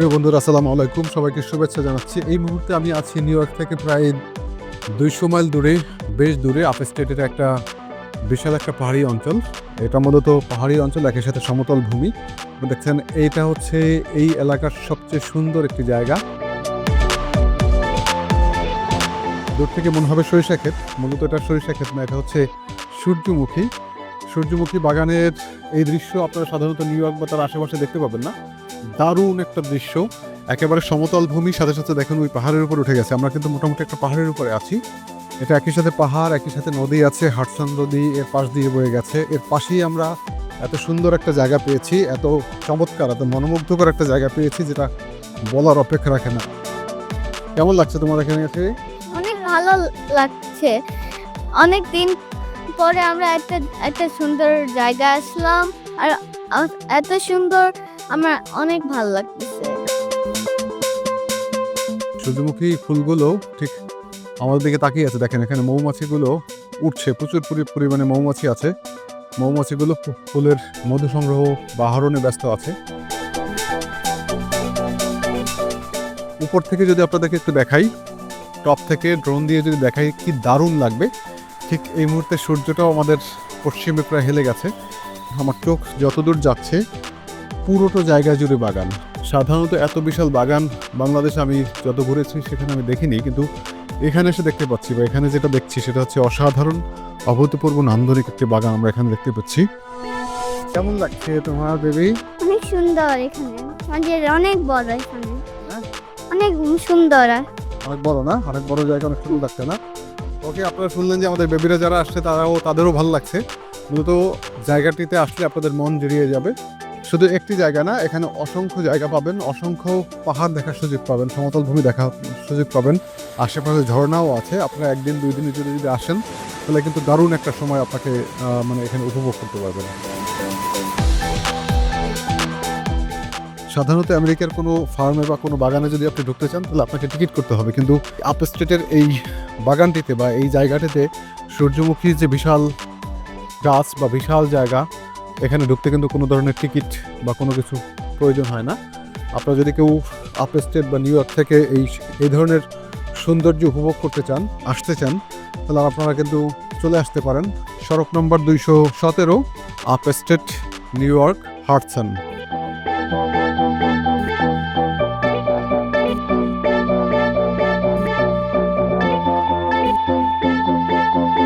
প্রিয় বন্ধুরা, আসসালামু আলাইকুম। সবাইকে শুভেচ্ছা জানাচ্ছি। এই মুহূর্তে আমি আছি নিউ ইয়র্ক থেকে প্রায় দুইশো মাইল দূরে, বেশ দূরে আপ স্টেটের একটা বিশাল একটা পাহাড়ি অঞ্চল। এটা মূলত পাহাড়ি অঞ্চল একই সাথে সমতল ভূমি। দেখছেন, এইটা হচ্ছে এই এলাকার সবচেয়ে সুন্দর একটি জায়গা। দূর থেকে মনে হবে সরিষা ক্ষেত। মূলত এটা সরিষা ক্ষেত না, এটা হচ্ছে সূর্যমুখী। সূর্যমুখী বাগানের এই দৃশ্য আপনারা সাধারণত নিউ ইয়র্ক বা তার আশেপাশে দেখতে পাবেন না। দারুণ একটা দৃশ্য। একেবারে সমতল ভূমি, সাথে সাথে দেখুন ওই পাহাড়ের উপর উঠে গেছে। আমরা কিন্তু মোটামুটি একটা পাহাড়ের উপরে আছি। এটা একই সাথে পাহাড়, একই সাথে নদী আছে হাটসন নদী এর পাশ দিয়ে বয়ে গেছে। এর পাশেই আমরা এত সুন্দর একটা জায়গা পেয়েছি, এত চমৎকার, এত মনোমুগ্ধকর একটা জায়গা পেয়েছি যেটা বলার অপেক্ষা রাখে না। কেমন লাগছে তোমার এখানে অনেক ভালো লাগছে। অনেক দিন পরে আমরা একটা একটা সুন্দর জায়গা আসলাম। আর এত সুন্দর, আমার অনেক ভালো লাগতেছে। সূর্যমুখী ফুলগুলো ঠিক আমাদের দিকে তাকিয়ে আছে। দেখেন এখানে মৌমাছিগুলো উঠছে, প্রচুর পরি- পরিমাণে মৌমাছি আছে। মৌমাছিগুলো ফুলের মধু সংগ্রহ বা আহরণে ব্যস্ত আছে। উপর থেকে যদি আপনাদেরকে একটু দেখাই, টপ থেকে ড্রোন দিয়ে যদি দেখাই, কি দারুণ লাগবে। ঠিক এই মুহূর্তে সূর্যটাও আমাদের পশ্চিমে প্রায় হেলে গেছে। আমার চোখ যতদূর যাচ্ছে পুরোটো জায়গা জুড়ে বাগান। সাধারণত এত বিশাল বাগান বাংলাদেশে আমি যত ঘুরেছি সেখানে আমি দেখিনি কিন্তু এখানে এসে দেখতে পাচ্ছি বা এখানে যেটা দেখছি সেটা হচ্ছে অসাধারণ অভূতপূর্ব নান্দনিক একটি বাগান আমরা এখানে দেখতে পাচ্ছি। কেমন লাগছে তোমার বেবি? অনেক সুন্দর এখানে। আমাদের অনেক বড় এখানে। হ্যাঁ? অনেক সুন্দর। আর অনেক বড় না? অনেক বড় জায়গা অনেক সুন্দর লাগছে না? ওকে, আপনারা শুনলেন যে আমাদের বেবিরা যারা আসছে, তারাও তাদেরও ভালো লাগছে। মূলত জায়গাটিতে আসলে আপনাদের মন জড়িয়ে যাবে। শুধু একটি জায়গা না, এখানে অসংখ্য জায়গা পাবেন, অসংখ্য পাহাড় দেখার সুযোগ পাবেন, সমতল ভূমি দেখার সুযোগ পাবেন, আশেপাশে ঝর্ণাও আছে। আপনারা একদিন, দুই দিনের জন্য যদি আসেন, তাহলে কিন্তু দারুণ একটা সময় আপনাকে মানে এখানে উপভোগ করতে পারবেন। সাধারণত আমেরিকার কোনো ফার্মে বা কোনো বাগানে যদি আপনি ঢুকতে চান, তাহলে আপনাকে টিকিট করতে হবে। কিন্তু আপ স্টেটের এই বাগানটিতে বা এই জায়গাটিতে সূর্যমুখীর যে বিশাল গাছ বা বিশাল জায়গা, এখানে ঢুকতে কিন্তু কোনো ধরনের টিকিট বা কোনো কিছু প্রয়োজন হয় না। আপনারা যদি কেউ আপ স্টেট বা নিউ ইয়র্ক থেকে এই এই ধরনের সৌন্দর্য উপভোগ করতে চান, আসতে চান, তাহলে আপনারা কিন্তু চলে আসতে পারেন। সড়ক নম্বর দুইশো সতেরো upstate New York Hartson